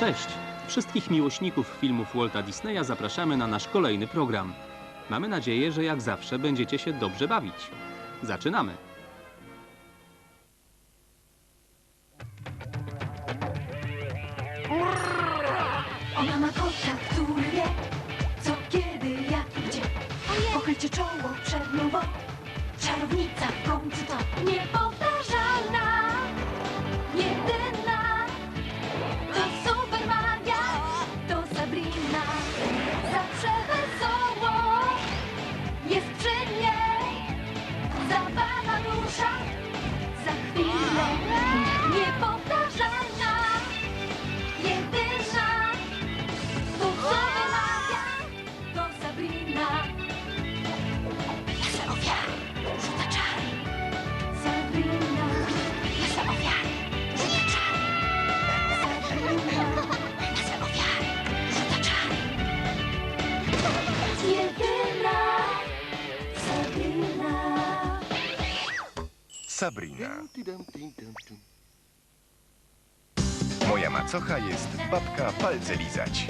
Cześć! Wszystkich miłośników filmów Walta Disneya zapraszamy na nasz kolejny program. Mamy nadzieję, że jak zawsze będziecie się dobrze bawić. Zaczynamy! Ona ma kota, który wie, co, kiedy, jak i gdzie. Pochylcie czoło przed bo czarownica w końcu to niepowtarzalna, Moja macocha jest babka palce lizać.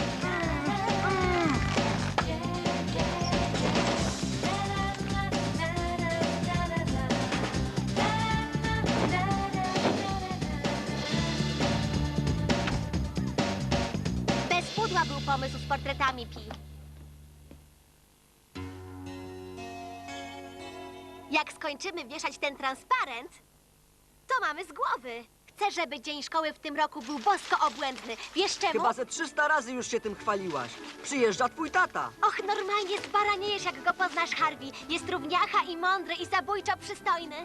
Bez pudła był pomysł z portretami Pi. Jak skończymy wieszać ten transparent, to mamy z głowy. Chcę, żeby dzień szkoły w tym roku był bosko obłędny. Wiesz czemu? Chyba ze 300 razy już się tym chwaliłaś. Przyjeżdża twój tata. Och, normalnie zbaraniejesz, jak go poznasz, Harvey. Jest równiacha i mądry i zabójczo przystojny.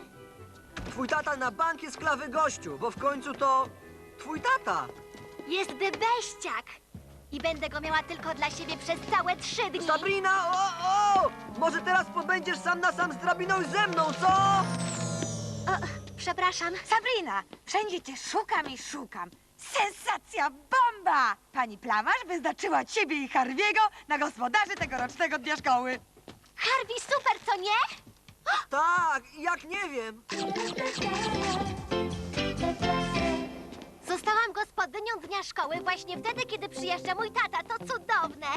Twój tata na bank jest klawy gościu, bo w końcu to twój tata. Jest debeściak. I będę go miała tylko dla siebie przez całe trzy dni. Sabrina, o, o! Może teraz pobędziesz sam na sam z drabiną i ze mną, co? O, przepraszam. Sabrina, wszędzie cię szukam i szukam. Sensacja bomba! Pani Plamarz wyznaczyła ciebie i Harviego na gospodarzy tegorocznego dnia szkoły. Harvey, super, co nie? Tak, jak nie wiem. Zostałam gospodynią dnia szkoły właśnie wtedy, kiedy przyjeżdża mój tata. To cudowne.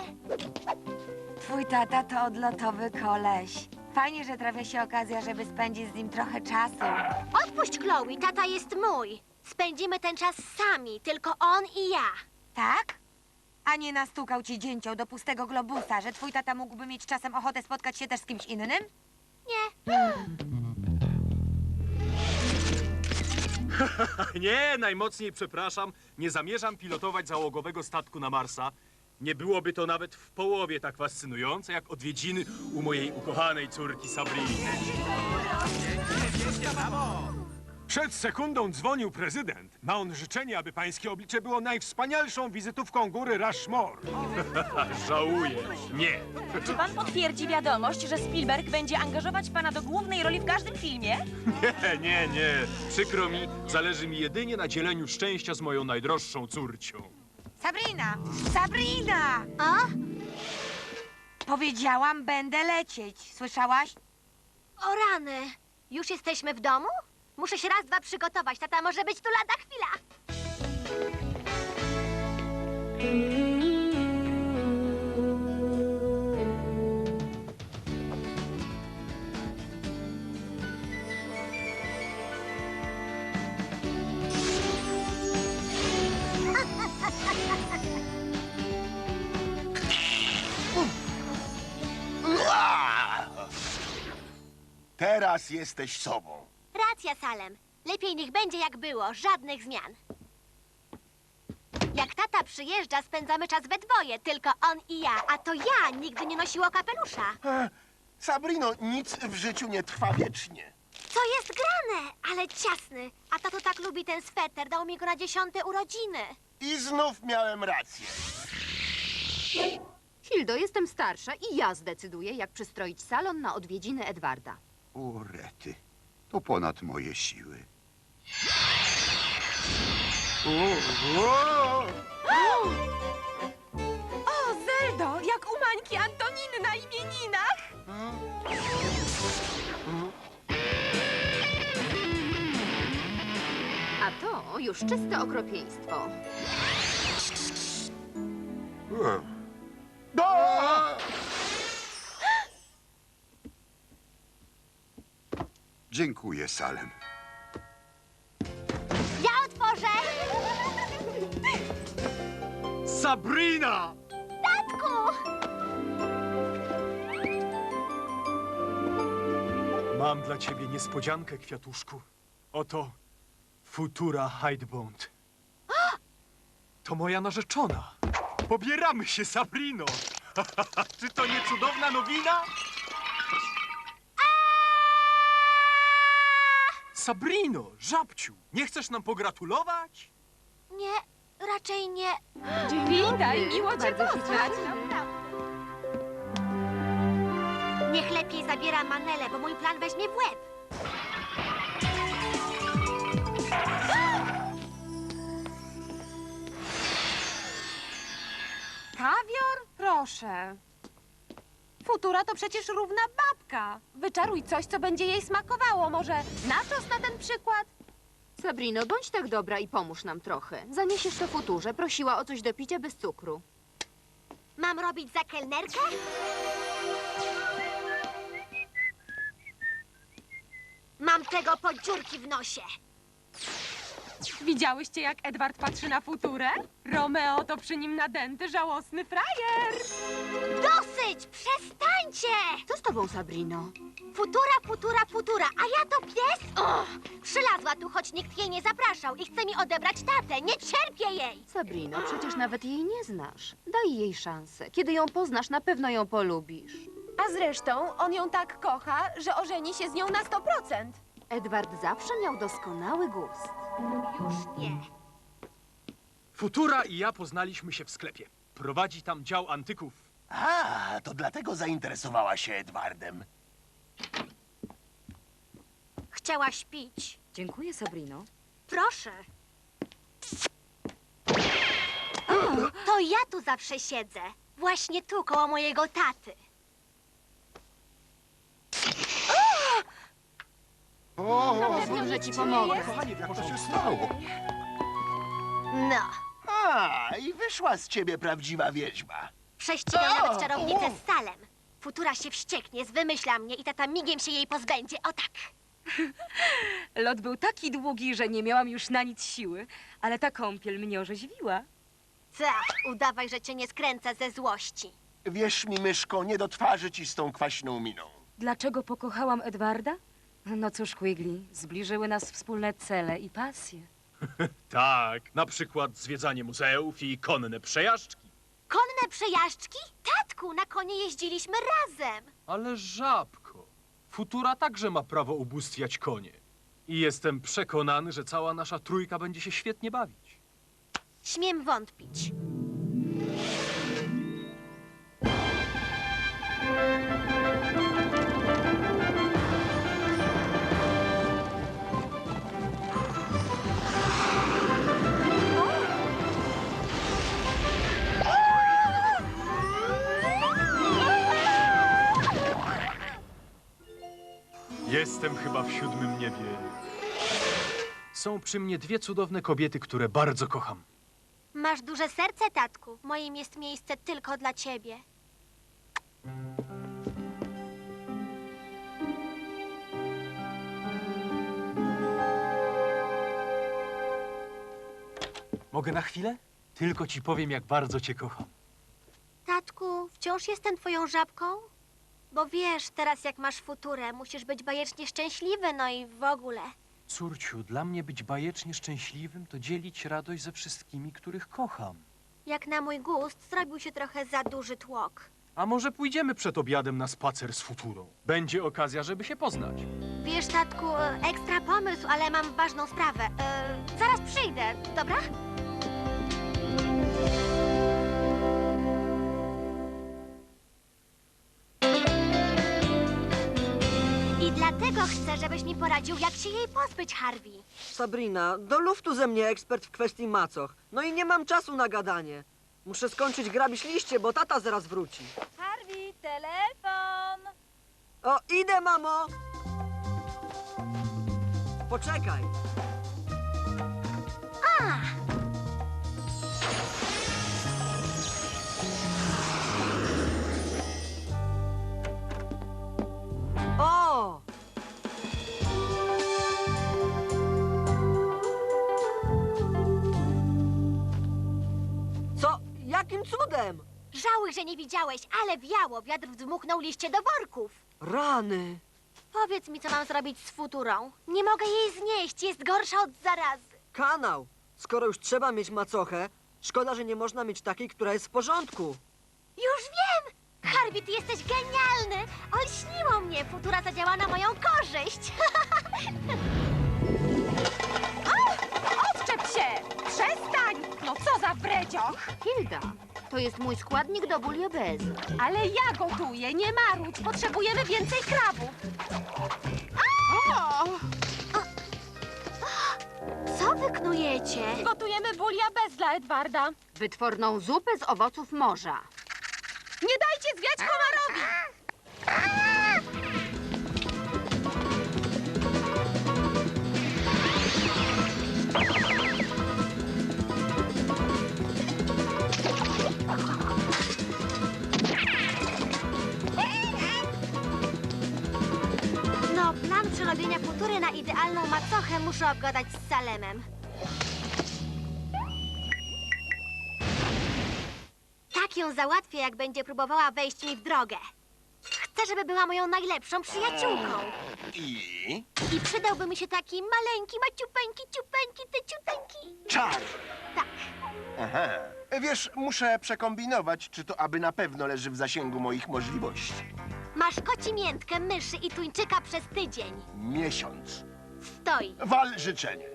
Twój tata to odlotowy koleś. Fajnie, że trafia się okazja, żeby spędzić z nim trochę czasu. Odpuść, Chloe, tata jest mój. Spędzimy ten czas sami, tylko on i ja. Tak? A nie nastukał ci dzięcioł do pustego globusa, że twój tata mógłby mieć czasem ochotę spotkać się też z kimś innym? Nie. Nie, najmocniej przepraszam. Nie zamierzam pilotować załogowego statku na Marsa. Nie byłoby to nawet w połowie tak fascynujące, jak odwiedziny u mojej ukochanej córki Sabriny. Przed sekundą dzwonił prezydent. Ma on życzenie, aby pańskie oblicze było najwspanialszą wizytówką góry Rushmore. Żałuję. Nie. Czy pan potwierdzi wiadomość, że Spielberg będzie angażować pana do głównej roli w każdym filmie? Nie, nie, nie. Przykro mi, zależy mi jedynie na dzieleniu szczęścia z moją najdroższą córcią. Sabrina! Sabrina! O, Powiedziałam, będę lecieć. Słyszałaś? o rany. Już jesteśmy w domu? Muszę się raz, dwa przygotować. Tata może być tu lada chwila. Teraz jesteś sobą. Racja, Salem. Lepiej niech będzie jak było, żadnych zmian. Jak tata przyjeżdża, spędzamy czas we dwoje, tylko on i ja, a to ja nigdy nie nosiło kapelusza. E, Sabrino, nic w życiu nie trwa wiecznie. Co jest grane? Ale ciasny. A tato tak lubi ten sweter, dał mi go na dziesiąte urodziny. I znów miałem rację. Hildo, jestem starsza i ja zdecyduję, jak przystroić salon na odwiedziny Edwarda. O, rety. To ponad moje siły. O, Zeldo, jak u Mańki Antoniny na imieninach! A to już czyste okropieństwo. A! Dziękuję, Salem. Ja otworzę! Sabrina! Tatku! Mam dla ciebie niespodziankę, kwiatuszku. Oto Futura Hidebond. To moja narzeczona. Pobieramy się, Sabrino. Czy to nie cudowna nowina? Sabrino, żabciu, nie chcesz nam pogratulować? Nie, raczej nie. Witaj, miło cię poznać. Niech lepiej zabiera manelę, bo mój plan weźmie w łeb. Kawior? Proszę. Futura to przecież równa babka. Wyczaruj coś, co będzie jej smakowało. Może nachos na ten przykład? Sabrino, bądź tak dobra i pomóż nam trochę. Zaniesiesz to futurze. Prosiła o coś do picia bez cukru. Mam robić za kelnerkę? Mam tego po dziurki w nosie. Widziałyście, jak Edward patrzy na futurę? Romeo to przy nim nadęty, żałosny frajer. Dosyć! Przestańcie! Co z tobą, Sabrino? Futura, futura, futura, a ja to pies? Och, przylazła tu, choć nikt jej nie zapraszał i chce mi odebrać tatę. Nie cierpię jej! Sabrino, przecież nawet jej nie znasz. Daj jej szansę. Kiedy ją poznasz, na pewno ją polubisz. A zresztą on ją tak kocha, że ożeni się z nią na 100%. Edward zawsze miał doskonały gust. Już nie. Futura i ja poznaliśmy się w sklepie. Prowadzi tam dział antyków. A, to dlatego zainteresowała się Edwardem. Chciałaś pić. Dziękuję, Sabrino. Proszę. To ja tu zawsze siedzę. Właśnie tu, koło mojego taty. O, Pewnie, że ci pomogę. kochanie, jak to się stało? No. A, i wyszła z ciebie prawdziwa wiedźma. Prześcigam O! nawet czarownicę z Salem. Futura się wścieknie, zwymyśla mnie i tata migiem się jej pozbędzie. O tak. Lot był taki długi, że nie miałam już na nic siły, ale ta kąpiel mnie orzeźwiła. Tak, udawaj, że cię nie skręca ze złości. Wierz mi, myszko, nie do twarzy ci z tą kwaśną miną. Dlaczego pokochałam Edwarda? No cóż, Quigley, zbliżyły nas wspólne cele i pasje. Tak, na przykład zwiedzanie muzeów i konne przejażdżki. Konne przejażdżki? Tatku, na konie jeździliśmy razem. Ale żabko, Futura także ma prawo ubóstwiać konie. I jestem przekonany, że cała nasza trójka będzie się świetnie bawić. Śmiem wątpić. Jestem chyba w siódmym niebie. Są przy mnie dwie cudowne kobiety, które bardzo kocham. Masz duże serce, tatku. W moim jest miejsce tylko dla ciebie. Mogę na chwilę? Tylko ci powiem, jak bardzo cię kocham. Tatku, wciąż jestem twoją żabką? Bo wiesz, teraz jak masz futurę, musisz być bajecznie szczęśliwy, no i w ogóle. Córciu, dla mnie być bajecznie szczęśliwym to dzielić radość ze wszystkimi, których kocham. Jak na mój gust, zrobił się trochę za duży tłok. A może pójdziemy przed obiadem na spacer z futurą? Będzie okazja, żeby się poznać. Wiesz, tatku, e, ekstra pomysł, ale mam ważną sprawę. E, zaraz przyjdę, dobra? Chcę, żebyś mi poradził, jak się jej pozbyć, Harvey. Sabrina, do luftu ze mnie ekspert w kwestii macoch. No i nie mam czasu na gadanie. Muszę skończyć grabić liście, bo tata zaraz wróci. Harvey, telefon! O, idę, mamo! Poczekaj. Cudem? Żałuj, że nie widziałeś, ale wiało. Wiatr wdmuchnął liście do worków. Rany. Powiedz mi, co mam zrobić z futurą. Nie mogę jej znieść, jest gorsza od zarazy. Kanał. Skoro już trzeba mieć macochę, szkoda, że nie można mieć takiej, która jest w porządku. Już wiem! Harvey, ty jesteś genialny! Olśniło mnie, futura zadziała na moją korzyść. Odczep się! Przestań! No co za bredzioch! Hilda, to jest mój składnik do buliobezu. Ale ja gotuję, nie marudź! Potrzebujemy więcej krabów! O! Co wy knujecie? Gotujemy bulia bez dla Edwarda. Wytworną zupę z owoców morza. Nie dajcie zwiać komarowi! Muszę obgadać z Salemem. Tak ją załatwię, jak będzie próbowała wejść mi w drogę. Chcę, żeby była moją najlepszą przyjaciółką. I? I przydałby mi się taki maleńki, maciupeńki, ciupeńki, tyciuteńki. Czar! Tak. Aha. Wiesz, muszę przekombinować, czy to aby na pewno leży w zasięgu moich możliwości. Masz koci miętkę, myszy i tuńczyka przez tydzień. Miesiąc. Stoi. Wal życzenie.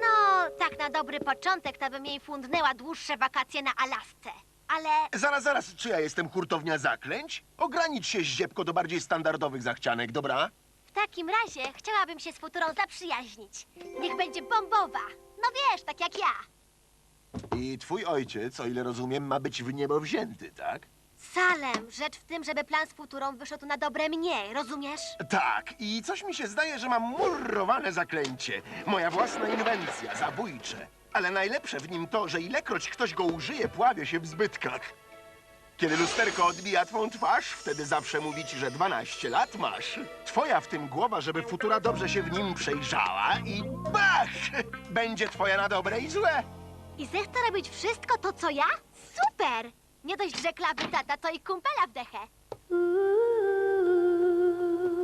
No, tak na dobry początek, to bym jej fundnęła dłuższe wakacje na Alasce. Ale Zaraz, zaraz, czy ja jestem hurtownia zaklęć? Ogranicz się, ździebko, do bardziej standardowych zachcianek, dobra? w takim razie chciałabym się z futurą zaprzyjaźnić. Niech będzie bombowa. No wiesz, tak jak ja. I twój ojciec, o ile rozumiem, ma być w niebo wzięty, tak? Salem, rzecz w tym, żeby plan z futurą wyszedł na dobre mnie, rozumiesz? Tak, i coś mi się zdaje, że mam murowane zaklęcie. Moja własna inwencja, zabójcze. Ale najlepsze w nim to, że ilekroć ktoś go użyje, pławie się w zbytkach. Kiedy lusterko odbija twą twarz, wtedy zawsze mówi ci, że 12 lat masz. Twoja w tym głowa, żeby futura dobrze się w nim przejrzała i bach! Będzie twoja na dobre i złe. I zechce robić wszystko to, co ja? Super! Nie dość, że klawy tata, to i kumpela w dechę.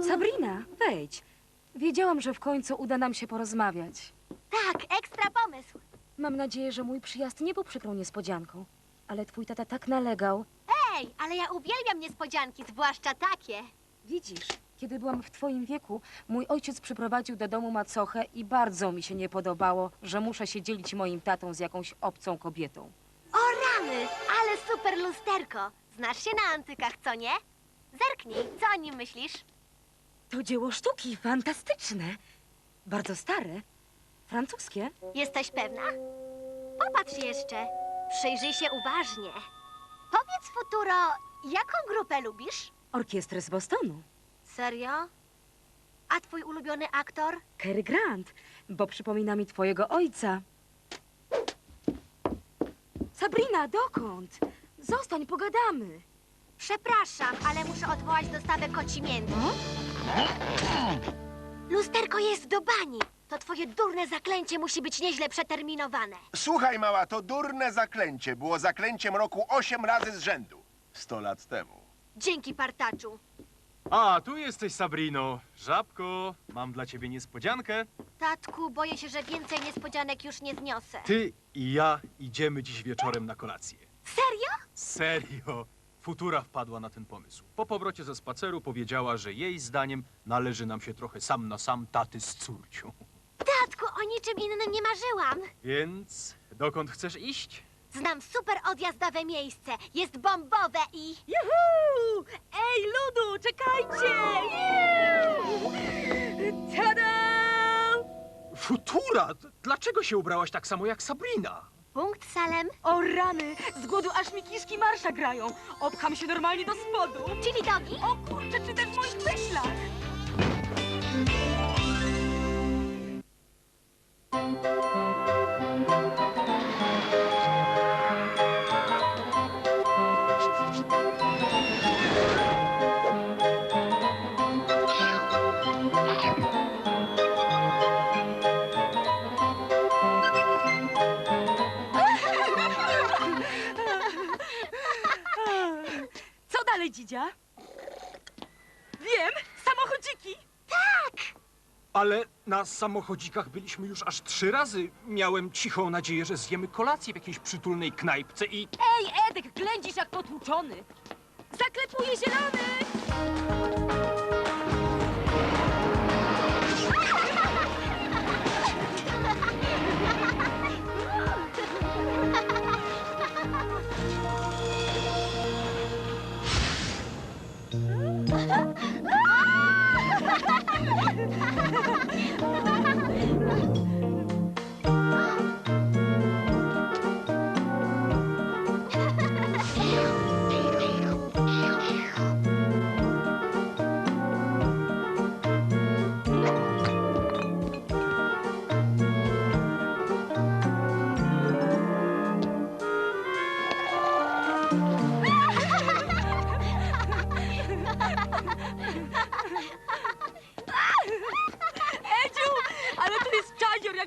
Sabrina, wejdź. Wiedziałam, że w końcu uda nam się porozmawiać. Tak, ekstra pomysł. Mam nadzieję, że mój przyjazd nie był przykrą niespodzianką. Ale twój tata tak nalegał. Ej, ale ja uwielbiam niespodzianki, zwłaszcza takie. Widzisz, kiedy byłam w twoim wieku, mój ojciec przyprowadził do domu macochę i bardzo mi się nie podobało, że muszę się dzielić moim tatą z jakąś obcą kobietą. O rany, ale super lusterko. Znasz się na antykach, co nie? Zerknij, co o nim myślisz? To dzieło sztuki, fantastyczne. Bardzo stare. Francuskie. Jesteś pewna? Popatrz jeszcze. Przyjrzyj się uważnie. Powiedz, Futuro, jaką grupę lubisz? Orkiestrę z Bostonu. Serio? A twój ulubiony aktor? Cary Grant, bo przypomina mi twojego ojca. Sabrina, dokąd? Zostań, pogadamy. Przepraszam, ale muszę odwołać dostawę koci mięty. Lusterko jest do bani. To twoje durne zaklęcie musi być nieźle przeterminowane. Słuchaj, mała, to durne zaklęcie. Było zaklęciem roku 8 razy z rzędu. 100 lat temu. Dzięki, partaczu. A, tu jesteś, Sabrino. Żabko, mam dla ciebie niespodziankę. Tatku, boję się, że więcej niespodzianek już nie zniosę. Ty i ja idziemy dziś wieczorem na kolację. Serio? Serio. Futura wpadła na ten pomysł. Po powrocie ze spaceru powiedziała, że jej zdaniem należy nam się trochę sam na sam taty z córcią. Tatku, o niczym innym nie marzyłam. Więc dokąd chcesz iść? Znam super odjazdowe miejsce. Jest bombowe i... Juhu! Ej, ludu, czekajcie! Tada! Futura! D- Dlaczego się ubrałaś tak samo jak Sabrina? Punkt, Salem. O rany, z głodu aż mi kiszki marsza grają. Obcham się normalnie do spodu. Czyli dogi? O kurczę, czy też w moich myślach? Na samochodzikach byliśmy już aż trzy razy. Miałem cichą nadzieję, że zjemy kolację w jakiejś przytulnej knajpce i... Ej, Edek, ględzisz jak potłuczony. Zaklepuję zielony.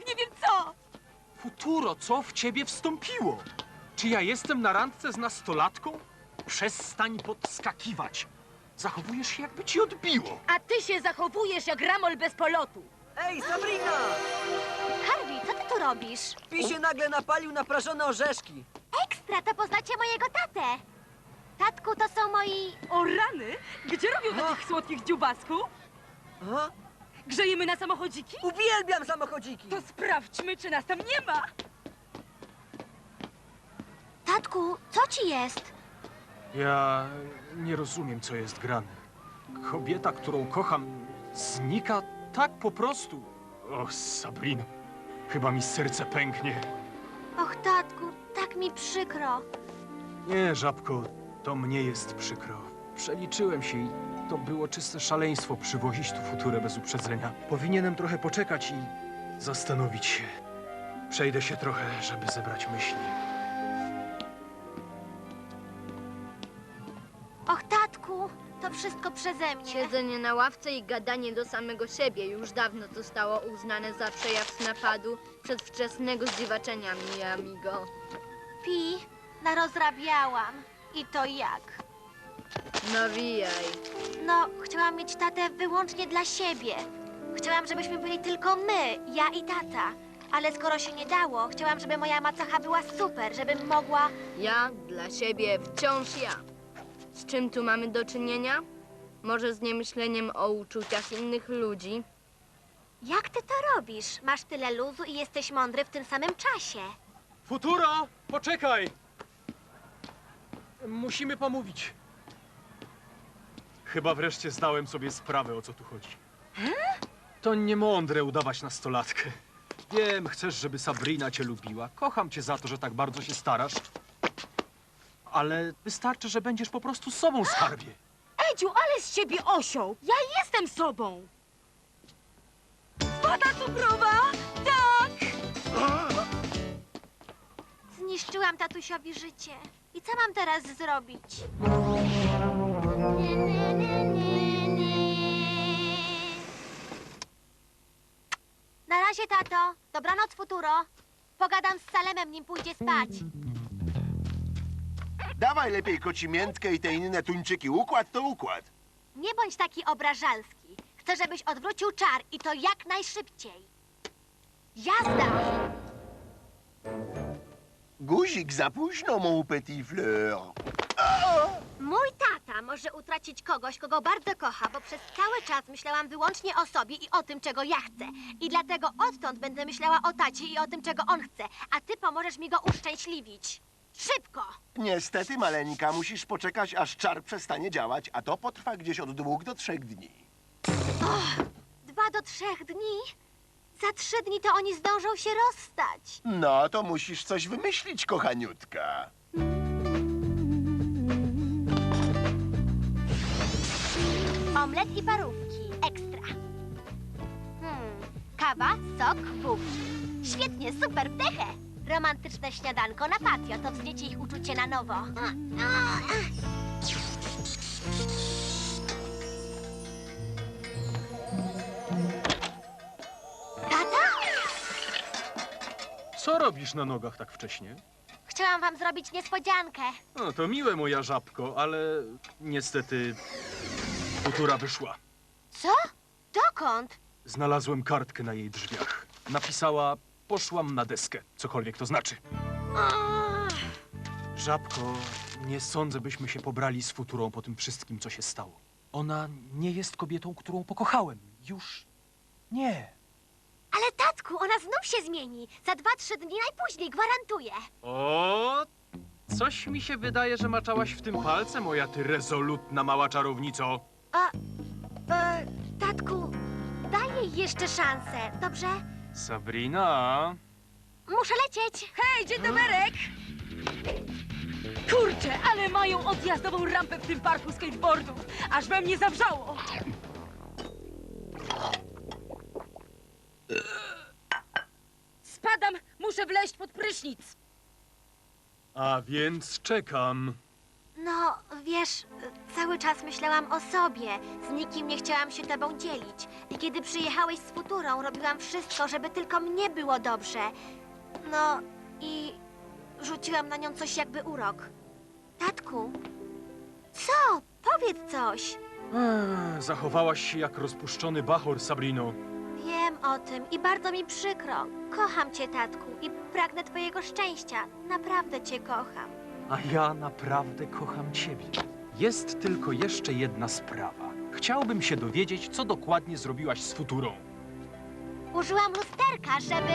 Jak nie wiem co. Futuro, co w ciebie wstąpiło? Czy ja jestem na randce z nastolatką? Przestań podskakiwać. Zachowujesz się, jakby ci odbiło. A ty się zachowujesz jak ramol bez polotu. Ej, Sabrina! Harvey, co ty tu robisz? Pi się nagle napalił na prażone orzeszki. Ekstra, to poznacie mojego tatę. Tatku, to są moi... O rany, gdzie robią takich słodkich dziubasków? Aha. Grzejemy na samochodziki? Uwielbiam samochodziki! To sprawdźmy, czy nas tam nie ma. Tatku, co ci jest? Ja nie rozumiem, co jest grane. Kobieta, którą kocham, znika tak po prostu. O, Sabrina, chyba mi serce pęknie. Och, tatku, tak mi przykro. Nie, żabko, to mnie jest przykro. Przeliczyłem się i to było czyste szaleństwo przywozić tu futurę bez uprzedzenia. Powinienem trochę poczekać i zastanowić się. Przejdę się trochę, żeby zebrać myśli. Och, tatku, to wszystko przeze mnie. Siedzenie na ławce i gadanie do samego siebie już dawno zostało uznane za przejaw napadu przedwczesnego zdziwaczenia, mi amigo. Pi, narozrabiałam. I to jak? Nawijaj. No, chciałam mieć tatę wyłącznie dla siebie. Chciałam, żebyśmy byli tylko my, ja i tata. Ale skoro się nie dało, chciałam, żeby moja macocha była super, żebym mogła... Ja dla siebie wciąż ja. Z czym tu mamy do czynienia? Może z niemyśleniem o uczuciach innych ludzi? Jak ty to robisz? Masz tyle luzu i jesteś mądry w tym samym czasie. Futuro, poczekaj! Musimy pomówić. Chyba wreszcie zdałem sobie sprawę, o co tu chodzi. To niemądre udawać nastolatkę. Wiem, chcesz, żeby Sabrina cię lubiła. Kocham cię za to, że tak bardzo się starasz. Ale wystarczy, że będziesz po prostu sobą, skarbie. Edziu, ale z ciebie osioł. Ja jestem sobą. Woda cukrowa? Tak. Zniszczyłam tatusiowi życie. I co mam teraz zrobić? Na razie, tato. Dobranoc, futuro. Pogadam z Salemem, nim pójdzie spać. Dawaj lepiej koci miętkę i te inne tuńczyki. Układ to układ. Nie bądź taki obrażalski. Chcę, żebyś odwrócił czar i to jak najszybciej. Jazda! Guzik za późno, mon petit fleur. Mój tata może utracić kogoś, kogo bardzo kocha, bo przez cały czas myślałam wyłącznie o sobie i o tym, czego ja chcę. I dlatego odtąd będę myślała o tacie i o tym, czego on chce. A ty pomożesz mi go uszczęśliwić. Szybko! Niestety, maleńka, musisz poczekać, aż czar przestanie działać, a to potrwa gdzieś od dwóch do trzech dni. Dwa do trzech dni? Za trzy dni to oni zdążą się rozstać. No, to musisz coś wymyślić, kochaniutka. Omlet i parówki. Ekstra. Hmm. Kawa, sok, bób. Świetnie, super, wdechę. Romantyczne śniadanko na patio. To wzniecie ich uczucie na nowo. Co robisz na nogach tak wcześnie? Chciałam wam zrobić niespodziankę. No to miłe, moja żabko, ale niestety futura wyszła. Co? Dokąd? Znalazłem kartkę na jej drzwiach. Napisała, poszłam na deskę, cokolwiek to znaczy. Ach, Żabko, nie sądzę, byśmy się pobrali z futurą po tym wszystkim, co się stało. Ona nie jest kobietą, którą pokochałem. Już nie. Ale tatku, ona znów się zmieni. Za dwa, trzy dni najpóźniej, gwarantuję. O, coś mi się wydaje, że maczałaś w tym palce, moja ty rezolutna mała czarownico. A, e, tatku, daj jej jeszcze szansę, dobrze? Sabrina, Muszę lecieć. Hej, dzień doberek! Kurczę, ale mają odjazdową rampę w tym parku skateboardów. Aż we mnie zawrzało. Spadam, muszę wleźć pod prysznic. a więc czekam. No, wiesz, cały czas myślałam o sobie. Z nikim nie chciałam się tobą dzielić. I kiedy przyjechałeś z futurą, robiłam wszystko, żeby tylko mnie było dobrze. No i rzuciłam na nią coś jakby urok. Tatku, co? Powiedz coś. Ech, zachowałaś się jak rozpuszczony bachor, Sabrino. Wiem o tym i bardzo mi przykro. Kocham cię, tatku, i pragnę twojego szczęścia. Naprawdę cię kocham. A ja naprawdę kocham ciebie. Jest tylko jeszcze jedna sprawa. Chciałbym się dowiedzieć, co dokładnie zrobiłaś z futurą. Użyłam lusterka, żeby...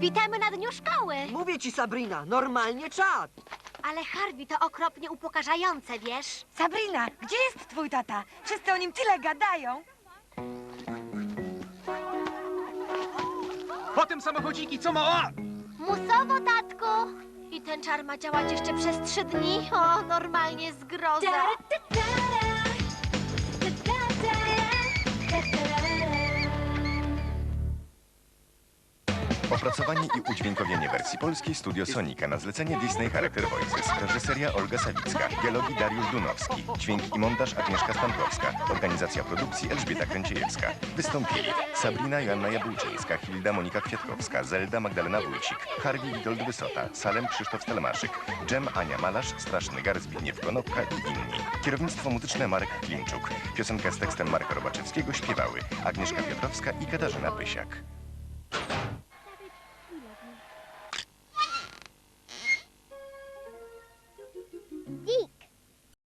Witamy na dniu szkoły! Mówię ci, Sabrina, normalnie czad. Ale Harvey to okropnie upokarzające, wiesz? Sabrina, gdzie jest twój tata? Wszyscy o nim tyle gadają. Potem samochodziki, co ma... A! Musowo, tatku! I ten czar ma działać jeszcze przez trzy dni? O, normalnie zgroza! Opracowanie i udźwiękowienie wersji polskiej Studio Sonika na zlecenie Disney Character Voices. Reżyseria Olga Sawicka. Dialogi Dariusz Dunowski. Dźwięk i montaż Agnieszka Stankowska. Organizacja produkcji Elżbieta Kręciejewska. Wystąpili Sabrina Joanna Jabłczyńska, Hilda Monika Kwiatkowska, Zelda Magdalena Wójcik, Harvey Witold Wysota, Salem Krzysztof Stelmaszyk, Dżem Ania Malarz, Straszny Gar Zbigniew Konopka i inni. Kierownictwo muzyczne Marek Klimczuk. Piosenkę z tekstem Marka Robaczewskiego śpiewały Agnieszka Piotrowska i Katarzyna Pysiak.